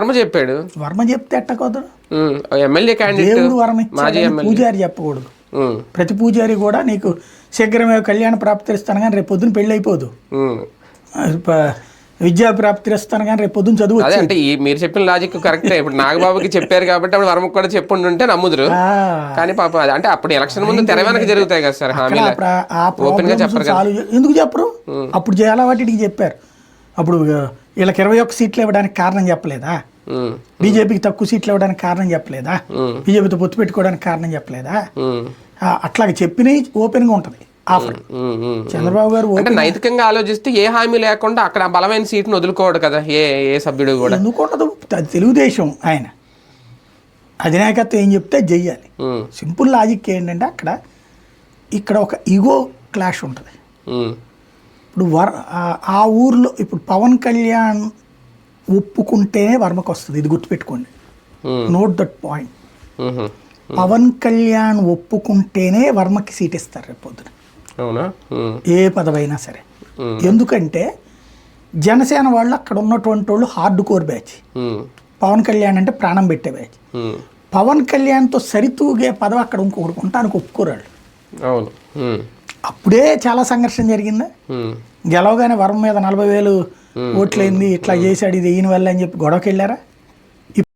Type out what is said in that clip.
వర్మ చెప్పాడు. వర్మ చెప్తే ఎట్టకూడదు ఉమ్, MLA candidate దేవుడు వరం మాజీ పూజారి చెప్పకూడదు. ప్రతి పూజారి కూడా నీకు శీఘ్రమే కళ్యాణ ప్రాప్తిస్తాను కానీ రేపు పొద్దున పెళ్ళి అయిపోదు. విద్యా ప్రాప్తిస్తాను కానీ రేపు పొద్దున చదువు అదే అంటే మీరు చెప్పిన లాజిక్ కరెక్టే ఇప్పుడు నాగబాబుకి చెప్పారు కాబట్టి అప్పుడు వర్మకు కూడా చెప్పుంటుంటే నమ్ముదురు. ఆ, కానీ పాప అంటే అప్పుడు ఎలక్షన్ ముందు తెర వెనక జరుగుతాయి కదా సార్ ఓపెన్గా problems చెప్పరు కదా. solve చే- ఎందుకు చెప్పరు? అప్పుడు చాలా వాటికి చెప్పారు. అప్పుడు వీళ్ళకి ఇరవై ఒక్క సీట్లు ఇవ్వడానికి కారణం చెప్పలేదా? బీజేపీకి తక్కువ సీట్లు ఇవ్వడానికి కారణం చెప్పలేదా? బీజేపీతో పొత్తు పెట్టుకోవడానికి కారణం చెప్పలేదా? అట్లాగే చెప్పినవి ఓపెన్గా ఉంటుంది. ఆఫర్. ఉమ్. చంద్రబాబు గారు అంటే నైతికంగా ఆలోచిస్తే ఏ హామీ లేకుండా అక్కడ బలమైన సీట్ను వదులుకోవడు కదా ఏ ఏ సభ్యుడు కూడా. ఎందుకు ఉండదు త- తెలుగుదేశం ఆయన. అధినాయకత్వం ఏం చెప్తే చెయ్యాలి. సింపుల్ లాజిక్ ఏంటంటే అక్కడ ఇక్కడ ఒక ఈగో క్లాష్ ఉంటుంది. ఇప్పుడు వర్ ఆ ఊర్లో ఇప్పుడు పవన్ కళ్యాణ్ ఒప్పుకుంటేనే వర్మకు వస్తుంది ఇది గుర్తుపెట్టుకోండి. Note that point Pawan Kalyan ఒప్పుకుంటేనే వర్మకి సీట్ ఇస్తారు రేపు పొద్దున. ఉమ్, ఏ పదవైనా సరే. ఉమ్, ఎందుకంటే జనసేన వాళ్ళు అక్కడ ఉన్నటువంటి వాళ్ళు hard core batch Pawan Kalyan అంటే ప్రాణం పెట్టే బ్యాచ్ ఉమ్, పవన్ కళ్యాణ్తో సరితూగే పదవి అక్కడ ఇంకొకటి ఉంటానికి అవును. ఉమ్, అప్పుడే చాలా సంఘర్షణ జరిగిందా? గెలవగానే వరం మీద నలభై వేలు ఓట్లయింది ఇట్లా చేశాడు ఇది ఈయన వల్ల అని చెప్పి గొడవకి వెళ్ళారా